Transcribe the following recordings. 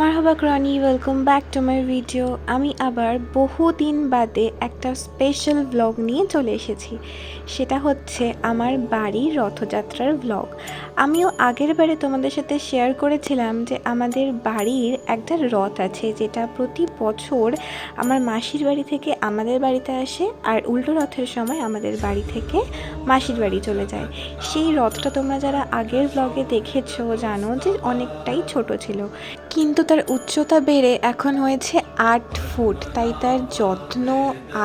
মারহাবা crony welcome back to my video আমি আবার বহুদিন বাদে একটা স্পেশাল ব্লগ নিয়ে চলে এসেছি। সেটা হচ্ছে আমার বাড়ির রথযাত্রার ব্লগ আমিও আগের বারে তোমাদের সাথে শেয়ার করেছিলাম যে আমাদের বাড়ির একটা রথ আছে, যেটা প্রতি বছর আমার মাসির বাড়ি থেকে আমাদের বাড়িতে আসে আর উল্টো রথের সময় আমাদের বাড়ি থেকে মাসির বাড়ি চলে যায়। সেই রথটা তোমরা যারা আগের ব্লগে দেখেছ জানো যে অনেকটাই ছোট ছিল। কিন্তু তার উচ্চতা বেড়ে এখন হয়েছে আট ফুট, তাই তার যত্ন,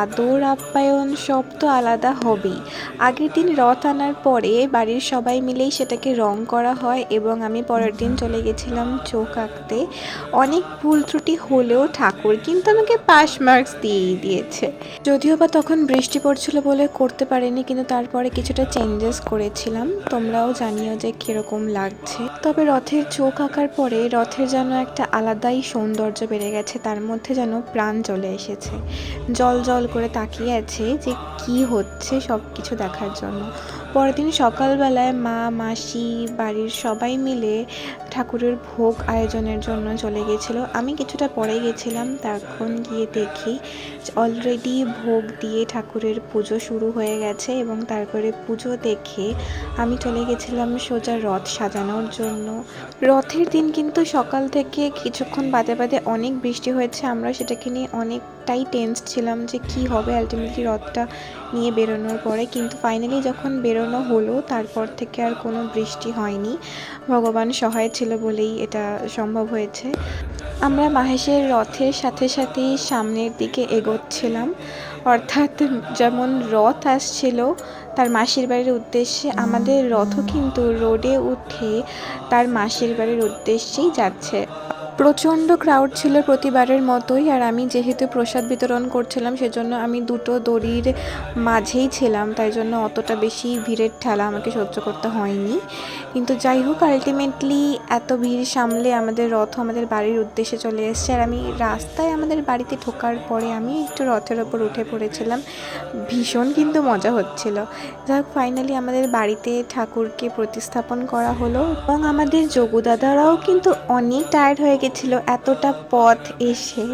আদর, আপ্যায়ন সব তো আলাদা হবেই। আগের দিন রথ আনার পরে বাড়ির সবাই মিলেই সেটাকে রং করা হয় এবং আমি পরের দিন চলে গেছিলাম চোখ আঁকতে। অনেক ভুল ত্রুটি হলেও ঠাকুর কিন্তু আমাকে পাস মার্কস দিয়েই দিয়েছে। যদিও বা তখন বৃষ্টি পড়ছিল বলে করতে পারিনি, কিন্তু তারপরে কিছুটা চেঞ্জেস করেছিলাম। তোমরাও জানিও যে কীরকম লাগছে। তবে রথের চোখ আঁকার পরে রথের যেন একটা আলাদাই সৌন্দর্য বেড়ে গেছে, তার মধ্যে যেন প্রাণ চলে এসেছে। জল জল করে তাকিয়ে আছে যে কি হচ্ছে সব কিছু দেখার জন্য। পরের দিন সকালবেলায় মা, মাসি, বাড়ির সবাই মিলে ঠাকুরের ভোগ আয়োজনের জন্য চলে গেছিল। আমি কিছুটা পরে গেছিলাম, তখন গিয়ে দেখি অলরেডি ভোগ দিয়ে ঠাকুরের পুজো শুরু হয়ে গেছে এবং তারপরে পুজো দেখে আমি চলে গেছিলাম সোজা রথ সাজানোর জন্য। রথের দিন কিন্তু সকাল থেকে কিছুক্ষণ বাদে বাদে অনেক বৃষ্টি হয়েছে, আমরা সেটাকে নিয়ে অনেকটাই টেন্স ছিলাম যে কি হবে আলটিমেটলি রথটা নিয়ে বেরোনোর পরে। কিন্তু ফাইনালি যখন বেরোনো হলো, তারপর থেকে আর কোনো বৃষ্টি হয়নি। ভগবান সহায় ছিল বলেই এটা সম্ভব হয়েছে। আমরা মাহেশের রথের সাথে সাথেই সামনের দিকে এগোচ্ছিলাম। অর্থাৎ যেমন রথ আসছিল, তার মাসির বাড়ির উদ্দেশ্যে আমাদের রথও কিন্তু রোডে উঠে তার মাসির বাড়ির উদ্দেশ্যেই যাচ্ছে। প্রচণ্ড ক্রাউড ছিল প্রতিবারের মতোই, আর আমি যেহেতু প্রসাদ বিতরণ করছিলাম, সেজন্য আমি দুটো দড়ির মাঝেই ছিলাম, তাই জন্য অতটা বেশি ভিড়ের ঠেলা আমাকে সহ্য করতে হয়নি। কিন্তু যাই হোক আলটিমেটলি এত ভিড় সামলে আমাদের রথ আমাদের বাড়ির উদ্দেশ্যে চলে এসছে, আর আমি রাস্তায় আমাদের বাড়িতে ঢোকার পরে আমি একটু রথের ওপর উঠে পড়েছিলাম। ভীষণ কিন্তু মজা হচ্ছিল। যাই ফাইনালি আমাদের বাড়িতে ঠাকুরকে প্রতিস্থাপন করা হলো, এবং আমাদের যোগু দাদারাও কিন্তু অনেক টায়ার্ড হয়ে গেছিল এতটা পথ এসে।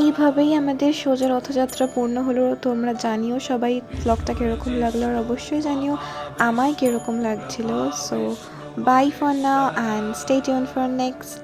এইভাবেই আমাদের সোজা রথযাত্রা পূর্ণ হলো। তোমরা জানিও সবাই ব্লগটা কীরকম লাগল আর অবশ্যই জানিও আমায় কীরকম লাগছিল। So bye for now and stay tuned for next